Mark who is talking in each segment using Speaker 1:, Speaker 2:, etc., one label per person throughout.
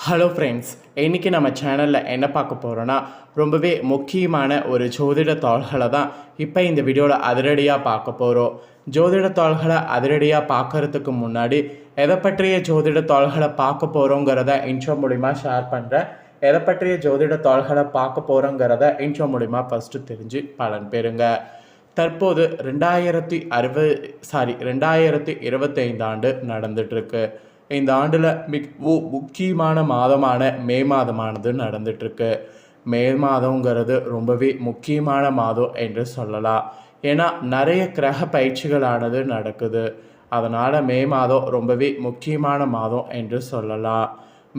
Speaker 1: Hello friends இன்றைக்கி நம்ம சேனலில் என்ன பார்க்க போகிறோன்னா ரொம்பவே முக்கியமான ஒரு ஜோதிட தாள்களை தான் இப்போ இந்த வீடியோவில் அதிரடியாக பார்க்க போகிறோம் ஜோதிட தாள்களை அதிரடியாக பார்க்கறதுக்கு முன்னாடி எதை பற்றிய ஜோதிட தாள்களை பார்க்க போகிறோங்கிறத இன்ட்ரோ மூலிமா ஷேர் பண்ணுறேன் எதை பற்றிய ஜோதிட தாள்களை பார்க்க போகிறோங்கிறத இன்ட்ரோ மூலிமா ஃபஸ்ட்டு தெரிஞ்சு பலன் பெறுங்க. தற்போது ரெண்டாயிரத்தி அறுபது சாரி ரெண்டாயிரத்தி இருபத்தைந்து ஆண்டு நடந்துட்டுருக்கு இந்த ஆண்டில் மிகவும் முக்கியமான மாதமான மே மாதமானது நடந்துட்டுருக்கு. மே மாதங்கிறது ரொம்பவே முக்கியமான மாதம் என்று சொல்லலாம். ஏன்னா நிறைய கிரக பயிற்சிகளானது நடக்குது. அதனால் மே மாதம் ரொம்பவே முக்கியமான மாதம் என்று சொல்லலாம்.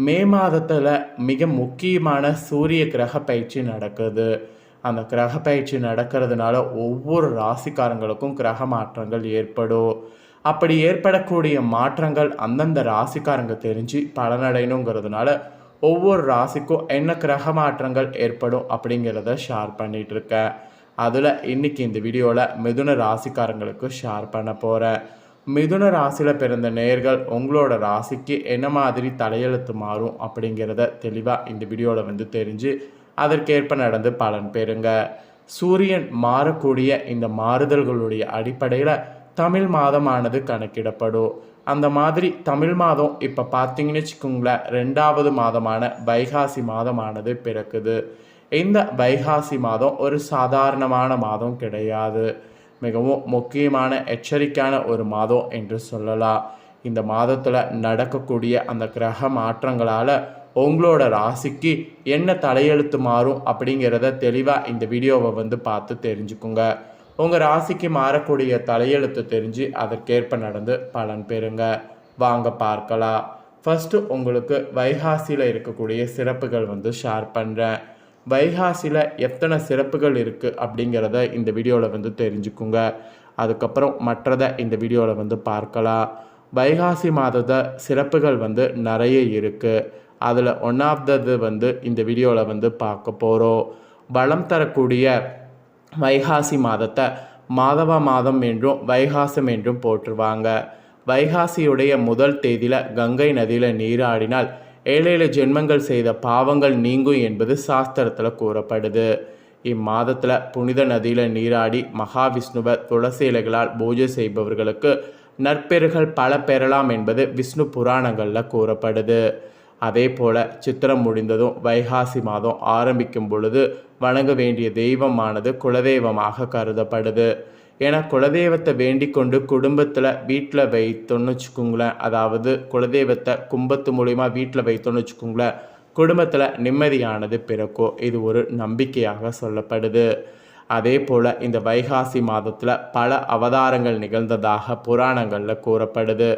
Speaker 1: மே மாதத்தில் மிக முக்கியமான சூரிய கிரக பயிற்சி நடக்குது. அந்த கிரக பயிற்சி நடக்கிறதுனால ஒவ்வொரு ராசிக்காரங்களுக்கும் கிரக மாற்றங்கள் ஏற்படும். அப்படி ஏற்படக்கூடிய மாற்றங்கள் அந்தந்த ராசிக்காரங்க தெரிஞ்சு பலனடையணுங்கிறதுனால ஒவ்வொரு ராசிக்கும் என்ன கிரக மாற்றங்கள் ஏற்படும் அப்படிங்கிறத ஷேர் பண்ணிட்டு இருக்கேன் அதில் இன்னைக்கு இந்த வீடியோவில் மிதுன ராசிக்காரங்களுக்கு ஷேர் பண்ண போகிறேன் மிதுன ராசியில் பிறந்த நேர்கள் உங்களோட ராசிக்கு என்ன மாதிரி தலையெழுத்து மாறும் அப்படிங்கிறத தெளிவாக இந்த வீடியோவில் வந்து தெரிஞ்சு அதற்கேற்ப நடந்து பலன் பெறுங்க. சூரியன் மாறக்கூடிய இந்த மாறுதல்களுடைய அடிப்படையில் தமிழ் மாதமானது கணக்கிடப்படும். அந்த மாதிரி தமிழ் மாதம் இப்போ பார்த்தீங்கன்னு வச்சுக்கோங்களேன் ரெண்டாவது மாதமான வைகாசி மாதமானது பிறக்குது. இந்த வைகாசி மாதம் ஒரு சாதாரணமான மாதம் கிடையாது. மிகவும் முக்கியமான எச்சரிக்கையான ஒரு மாதம் என்று சொல்லலாம். இந்த மாதத்தில் நடக்கக்கூடிய அந்த கிரக மாற்றங்களால் உங்களோட ராசிக்கு என்ன தலையெழுத்து மாறும் அப்படிங்கிறத தெளிவாக இந்த வீடியோவை வந்து பார்த்து தெரிஞ்சுக்குங்க. உங்கள் ராசிக்கு மாறக்கூடிய தலையெழுத்து தெரிஞ்சு அதற்கேற்ப நடந்து பலன் பெறுங்க. வாங்க பார்க்கலாம். ஃபஸ்ட்டு உங்களுக்கு வைகாசியில் இருக்கக்கூடிய சிறப்புகள் வந்து ஷேர் பண்ணுறேன் வைகாசியில் எத்தனை சிறப்புகள் இருக்குது அப்படிங்கிறத இந்த வீடியோவில் வந்து தெரிஞ்சுக்குங்க. அதுக்கப்புறம் மற்றதை இந்த வீடியோவில் வந்து பார்க்கலாம். வைகாசி மாதத்தை சிறப்புகள் வந்து நிறைய இருக்குது அதில் ஒன் ஆஃப் தது வந்து இந்த வீடியோவில் வந்து பார்க்க போகிறோம் பலம் தரக்கூடிய வைகாசி மாதத்தை மாதவ மாதம் என்றும் வைகாசம் என்றும் போற்றுவாங்க. வைகாசியுடைய முதல் தேதியில் கங்கை நதியில் நீராடினால் ஏழேழு ஜென்மங்கள் செய்த பாவங்கள் நீங்கும் என்பது சாஸ்திரத்தில் கூறப்படுது. இம்மாதத்தில் புனித நதியில் நீராடி மகாவிஷ்ணுவை துளசி இலைகளால் பூஜை செய்பவர்களுக்கு நற்பெறுகள் பல பெறலாம் என்பது விஷ்ணு புராணங்களில் கூறப்படுது. அதே போல சித்திரம் முடிந்ததும் வைகாசி மாதம் ஆரம்பிக்கும் பொழுது வணங்க வேண்டிய தெய்வமானது குலதெய்வமாக கருதப்படுது. ஏன்னா குலதெய்வத்தை வேண்டிக் கொண்டு குடும்பத்தில் வீட்டில் வைத்தோன்னு வச்சுக்கோங்களேன். அதாவது குலதெய்வத்தை கும்பத்து மூலிமா வீட்டில் வைத்தோன்னு வச்சுக்கோங்களேன். குடும்பத்தில் நிம்மதியானது பிறக்கும். இது ஒரு நம்பிக்கையாக சொல்லப்படுது. அதே போல் இந்த வைகாசி மாதத்தில் பல அவதாரங்கள் நிகழ்ந்ததாக புராணங்களில் கூறப்படுது.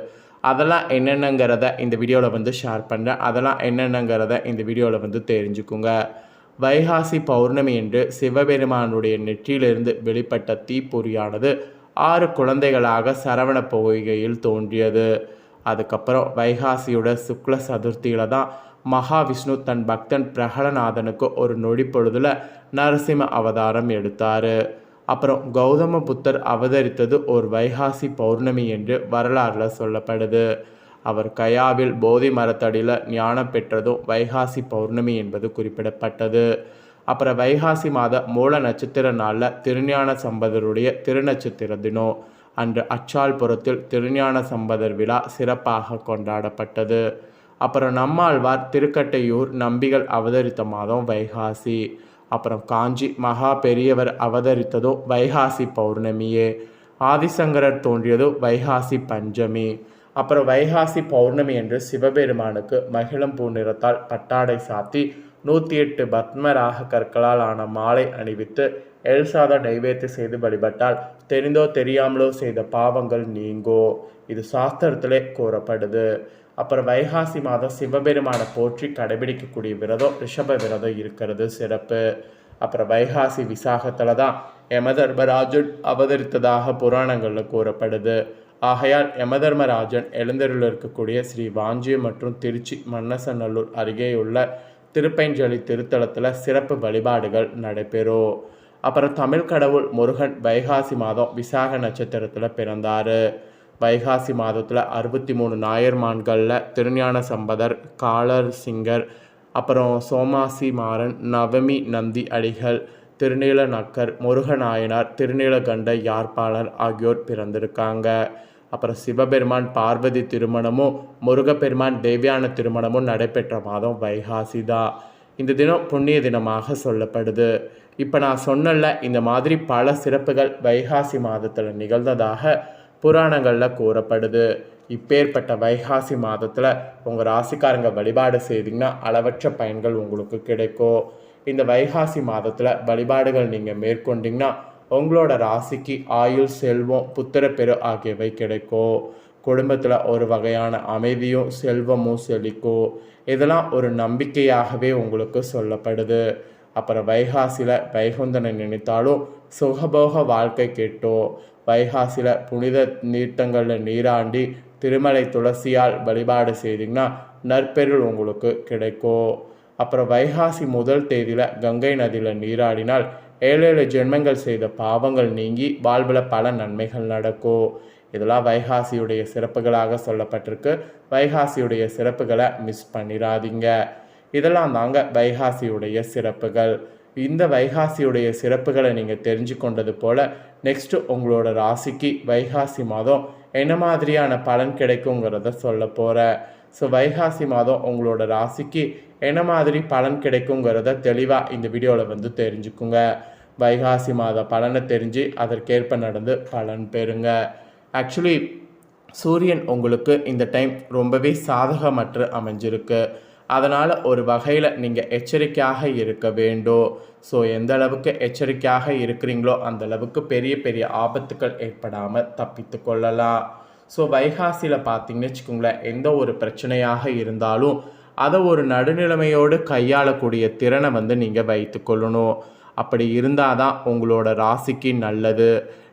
Speaker 1: அதெல்லாம் என்னென்னங்கிறத இந்த வீடியோவில் வந்து ஷேர் பண்ணுறேன் அதெல்லாம் என்னென்னங்கிறத இந்த வீடியோவில் வந்து தெரிஞ்சுக்குங்க. வைகாசி பௌர்ணமி என்று சிவபெருமானுடைய நெற்றியிலிருந்து வெளிப்பட்ட தீப்பொறியானது ஆறு குழந்தைகளாக சரவண பொய்கையில் தோன்றியது. அதுக்கப்புறம் வைகாசியோட சுக்ல சதுர்த்தியில் தான் மகாவிஷ்ணு தன் பக்தன் பிரகலநாதனுக்கு ஒரு நொடி பொழுதில் நரசிம்ம அவதாரம் எடுத்தார். அப்புறம் கௌதம புத்தர் அவதரித்தது ஒரு வைகாசி பௌர்ணமி என்று வரலாறில் சொல்லப்படுது. அவர் கயாவில் போதி மரத்தடியில் ஞானம் பெற்றதும் வைகாசி பௌர்ணமி என்பது குறிப்பிடப்பட்டது. அப்புறம் வைகாசி மாத மூல நட்சத்திர நாளில் திருஞான சம்பதருடைய திருநட்சத்திர தினம். அன்று அச்சால்புரத்தில் திருஞான சம்பதர் விழா சிறப்பாக கொண்டாடப்பட்டது. அப்புறம் நம்மாழ்வார் திருக்கட்டையூர் நம்பிகள் அவதரித்த மாதம் வைகாசி. அப்புறம் காஞ்சி மகா பெரியவர் அவதரித்ததோ வைகாசி பௌர்ணமியே. ஆதிசங்கரர் தோன்றியதோ வைகாசி பஞ்சமி. அப்புறம் வைகாசி பௌர்ணமி என்று சிவபெருமானுக்கு மகிழம் பூ நிறத்தால் பட்டாடை சாத்தி நூற்றி எட்டு பத்மராக கற்களால் ஆன மாலை அணிவித்து எல்சாத நைவேத்தி செய்து வழிபட்டால் தெரிந்தோ தெரியாமலோ செய்த பாவங்கள் நீங்கோ. இது சாஸ்திரத்திலே கூறப்படுது. அப்புறம் வைகாசி மாதம் சிவபெருமானை போற்றி கடைபிடிக்கக்கூடிய விரதம் ரிஷப விரதம் இருக்கிறது சிறப்பு. அப்புறம் வைகாசி விசாகத்தில் தான் யமதர்மராஜன் அவதரித்ததாக புராணங்களில் கூறப்படுது. ஆகையால் யமதர்மராஜன் எழுந்தருளில் இருக்கக்கூடிய ஸ்ரீ வாஞ்சி மற்றும் திருச்சி மன்னசநல்லூர் அருகேயுள்ள திருப்பைஞ்சலி திருத்தலத்தில் சிறப்பு வழிபாடுகள் நடைபெறும் அப்புறம் தமிழ் கடவுள் முருகன் வைகாசி மாதம் விசாக நட்சத்திரத்தில் பிறந்தார். வைகாசி மாதத்தில் அறுபத்தி மூணு நாயர்மான்களில் திருஞான சம்பதர் காலர் சிங்கர் அப்புறம் சோமாசி மாறன் நவமி நந்தி அடிகள் திருநீல நக்கர் முருகநாயனார் திருநீலகண்ட யாழ்ப்பாளர் ஆகியோர் பிறந்திருக்காங்க. அப்புறம் சிவபெருமான் பார்வதி திருமணமும் முருகப்பெருமான் தேவியான திருமணமும் நடைபெற்ற மாதம் வைகாசி தான். இந்த தினம் புண்ணிய தினமாக சொல்லப்படுது. இப்போ நான் சொன்னல இந்த மாதிரி பல சிறப்புகள் வைகாசி மாதத்தில் நிகழ்ந்ததாக புராணங்களில் கூறப்படுது. இப்பேற்பட்ட வைகாசி மாதத்தில் உங்கள் ராசிக்காரங்க வழிபாடு செய்தீங்கன்னா அளவற்ற பயன்கள் உங்களுக்கு கிடைக்கும். இந்த வைகாசி மாதத்தில் வழிபாடுகள் நீங்கள் மேற்கொண்டீங்கன்னா உங்களோட ராசிக்கு ஆயுள் செல்வம் புத்திரப்பெரு ஆகியவை கிடைக்கும். குடும்பத்தில் ஒரு வகையான அமைதியும் செல்வமும் செழிக்கும். இதெல்லாம் ஒரு நம்பிக்கையாகவே உங்களுக்கு சொல்லப்படுது. அப்புறம் வைகாசியில் வைகுந்தனை நினைத்தாலும் சுகபோக வாழ்க்கை கேட்டோ வைகாசியில் புனித நீர்த்தங்களில் நீராண்டி திருமலை துளசியால் வழிபாடு செய்தீங்கன்னா நற்பெருள் உங்களுக்கு கிடைக்கும். அப்புறம் வைகாசி முதல் தேதியில் கங்கை நதியில் நீராடினால் ஏழு ஏழு ஜென்மங்கள் செய்த பாவங்கள் நீங்கி வாழ்வில் பல நன்மைகள் நடக்கும். இதெல்லாம் வைகாசியுடைய சிறப்புகளாக சொல்லப்பட்டிருக்கு. வைகாசியுடைய சிறப்புகளை மிஸ் பண்ணிடாதீங்க இதெல்லாம் தாங்க வைகாசியுடைய சிறப்புகள். இந்த வைகாசியுடைய சிறப்புகளை நீங்கள் தெரிஞ்சு கொண்டது போல் நெக்ஸ்ட்டு உங்களோட ராசிக்கு வைகாசி மாதம் என்ன மாதிரியான பலன் கிடைக்குங்கிறத சொல்ல போகிறேன் ஸோ வைகாசி மாதம் உங்களோட ராசிக்கு என்ன மாதிரி பலன் கிடைக்குங்கிறத தெளிவாக இந்த வீடியோவில் வந்து தெரிஞ்சுக்குங்க. வைகாசி மாத பலனை தெரிஞ்சு அதற்கேற்ப நடந்து பலன் பெறுங்க. ஆக்சுவலி சூரியன் உங்களுக்கு இந்த டைம் ரொம்பவே சாதகமற்று அமைஞ்சிருக்கு. அதனால் ஒரு வகையில் நீங்கள் எச்சரிக்கையாக இருக்க வேண்டும் ஸோ எந்த அளவுக்கு எச்சரிக்கையாக இருக்கிறீங்களோ அந்த அளவுக்கு பெரிய பெரிய ஆபத்துக்கள் ஏற்படாமல் தப்பித்து கொள்ளலாம். ஸோ வைகாசியில் பார்த்தீங்கன்னு வச்சுக்கோங்களேன் எந்த ஒரு பிரச்சனையாக இருந்தாலும் அதை ஒரு நடுநிலைமையோடு கையாளக்கூடிய திறனை வந்து நீங்கள் வைத்துக்கொள்ளணும் அப்படி இருந்தால் தான் உங்களோட ராசிக்கு நல்லது.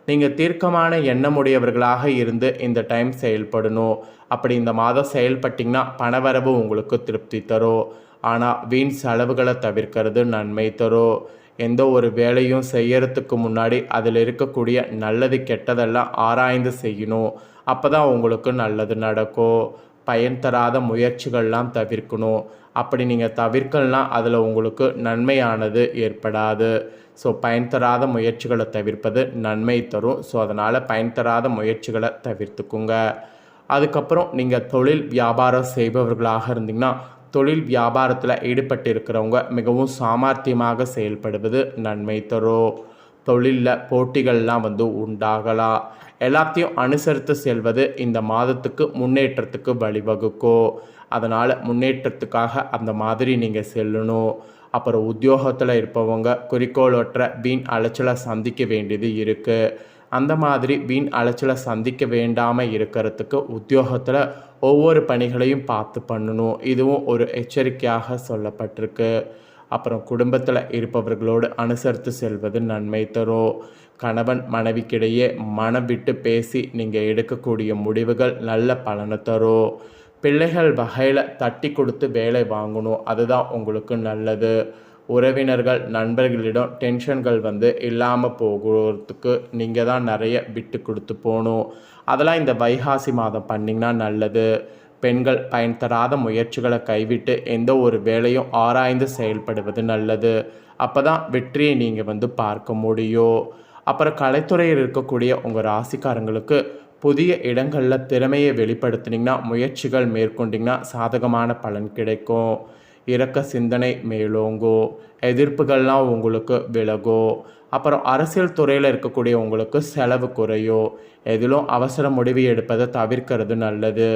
Speaker 1: நீங்கள் தீர்க்கமான எண்ணமுடையவர்களாக இருந்து இந்த டைம் செயல்படணும். அப்படி இந்த மாதம் செயல்பட்டிங்கன்னா பணவரவு உங்களுக்கு திருப்தி தரும். ஆனால் வீண் செலவுகளை தவிர்க்கிறது நன்மை தரும். எந்த ஒரு வேலையும் செய்யறதுக்கு முன்னாடி அதில் இருக்கக்கூடிய நல்லது கெட்டதெல்லாம் ஆராய்ந்து செய்யணும். அப்போ தான் உங்களுக்கு நல்லது நடக்கும். பயன் தராத முயற்சிகள்லாம் தவிர்க்கணும். அப்படி நீங்கள் தவிர்க்கலாம் அதில் உங்களுக்கு நன்மையானது ஏற்படாது. ஸோ பயன் தராத முயற்சிகளை தவிர்ப்பது நன்மை தரும். ஸோ அதனால் பயன் தராத முயற்சிகளை தவிர்த்துக்குங்க. அதுக்கப்புறம் நீங்கள் தொழில் வியாபாரம் செய்பவர்களாக இருந்தீங்கன்னா தொழில் வியாபாரத்தில் ஈடுபட்டு இருக்கிறவங்க மிகவும் சாமர்த்தியமாக செயல்படுவது நன்மை தரும். தொழிலில் போட்டிகள்லாம் வந்து உண்டாகலாம். எல்லாத்தையும் அனுசரித்து செல்வது இந்த மாதத்துக்கு முன்னேற்றத்துக்கு வழிவகுக்கும் அதனால் முன்னேற்றத்துக்காக அந்த மாதிரி நீங்கள் செல்லணும். அப்புறம் உத்தியோகத்தில் இருப்பவங்க குறிக்கோளற்ற வீண் அலைச்சலை சந்திக்க வேண்டியது இருக்குது அந்த மாதிரி வீண் அலைச்சலை சந்திக்க வேண்டாமல் இருக்கிறதுக்கு உத்தியோகத்தில் ஒவ்வொரு பணிகளையும் பார்த்து பண்ணணும். இதுவும் ஒரு எச்சரிக்கையாக சொல்லப்பட்டிருக்கு. அப்புறம் குடும்பத்தில் இருப்பவர்களோடு அனுசரித்து செல்வது நன்மை தரும். கணவன் மனைவிக்கிடையே மனம் விட்டு பேசி நீங்கள் எடுக்கக்கூடிய முடிவுகள் நல்ல பலனை தரும் பிள்ளைகள் வகையில் தட்டி கொடுத்து வேலை வாங்கணும். அதுதான் உங்களுக்கு நல்லது. உறவினர்கள் நண்பர்களிடம் டென்ஷன்கள் வந்து இல்லாமல் போகிறதுக்கு நீங்கள் தான் நிறைய விட்டு கொடுத்து போகணும். அதெல்லாம் இந்த வைகாசி மாதம் பண்ணிங்கன்னா நல்லது. பெண்கள் பயன் தராத முயற்சிகளை கைவிட்டு எந்த ஒரு வேலையும் ஆராய்ந்து செயல்படுவது நல்லது. அப்போ தான் வெற்றியை நீங்கள் வந்து பார்க்க முடியும். அப்புறம் கலைத்துறையில் இருக்கக்கூடிய உங்கள் ராசிக்காரங்களுக்கு புதிய இடங்களில் திறமையை வெளிப்படுத்தினீங்கன்னா முயற்சிகள் மேற்கொண்டிங்கன்னா சாதகமான பலன் கிடைக்கும். இறக்க சிந்தனை மேலோங்கும் எதிர்ப்புகள்லாம் உங்களுக்கு விலகும் அப்புறம் அரசியல் துறையில் இருக்கக்கூடிய உங்களுக்கு செலவு குறையும் எதிலும் அவசர முடிவு எடுப்பதை தவிர்க்கிறது நல்லது.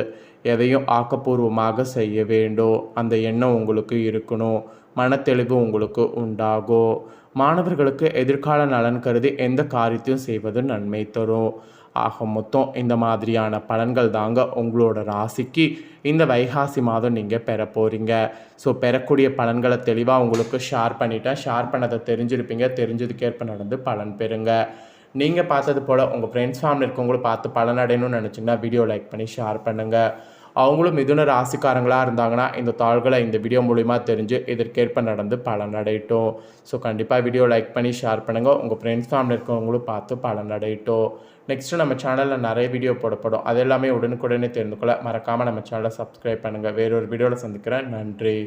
Speaker 1: எதையும் ஆக்கப்பூர்வமாக செய்ய வேண்டும் அந்த எண்ணம் உங்களுக்கு இருக்கணும். மனத்தெளிவு உங்களுக்கு உண்டாகும் மாணவர்களுக்கு எதிர்கால நலன் கருதி எந்த காரியத்தையும் செய்வது நன்மை தரும். ஆக மொத்தம் இந்த மாதிரியான பலன்கள் தாங்க உங்களோட ராசிக்கு இந்த வைகாசி மாதம் நீங்கள் பெற போகிறீங்க ஸோ பெறக்கூடிய பலன்களை தெளிவாக உங்களுக்கு ஷேர் பண்ணிட்டேன் ஷேர் பண்ணதை தெரிஞ்சிருப்பீங்க. தெரிஞ்சதுக்கேற்ப நடந்து பலன் பெறுங்க. நீங்கள் பார்த்தது போல் உங்கள் ஃப்ரெண்ட்ஸ் ஃபேமிலி இருக்கவங்களும் பார்த்து பலன் அடையணும்னு நினச்சிங்கன்னா வீடியோ லைக் பண்ணி ஷேர் பண்ணுங்கள் அவங்களும் மிதுன ராசிக்காரங்களாக இருந்தாங்கன்னா இந்த தாள்களை இந்த வீடியோ மூலிமா தெரிஞ்சு இதற்கேற்ப நடந்து பலனடையட்டும் ஸோ கண்டிப்பாக வீடியோ லைக் பண்ணி ஷேர் பண்ணுங்கள் உங்கள் ஃப்ரெண்ட்ஸ் ஃபேமிலி இருக்கவங்களும் பார்த்து பலனடையட்டும் நெக்ஸ்ட்டு நம்ம சேனலில் நிறைய வீடியோ போடப்படும். அது எல்லாமே உடனுக்குடனே தெரிந்து கொள்ள மறக்காமல் நம்ம சேனலை சப்ஸ்கிரைப் பண்ணுங்கள் வேறொரு வீடியோவில் சந்திக்கிறேன். நன்றி.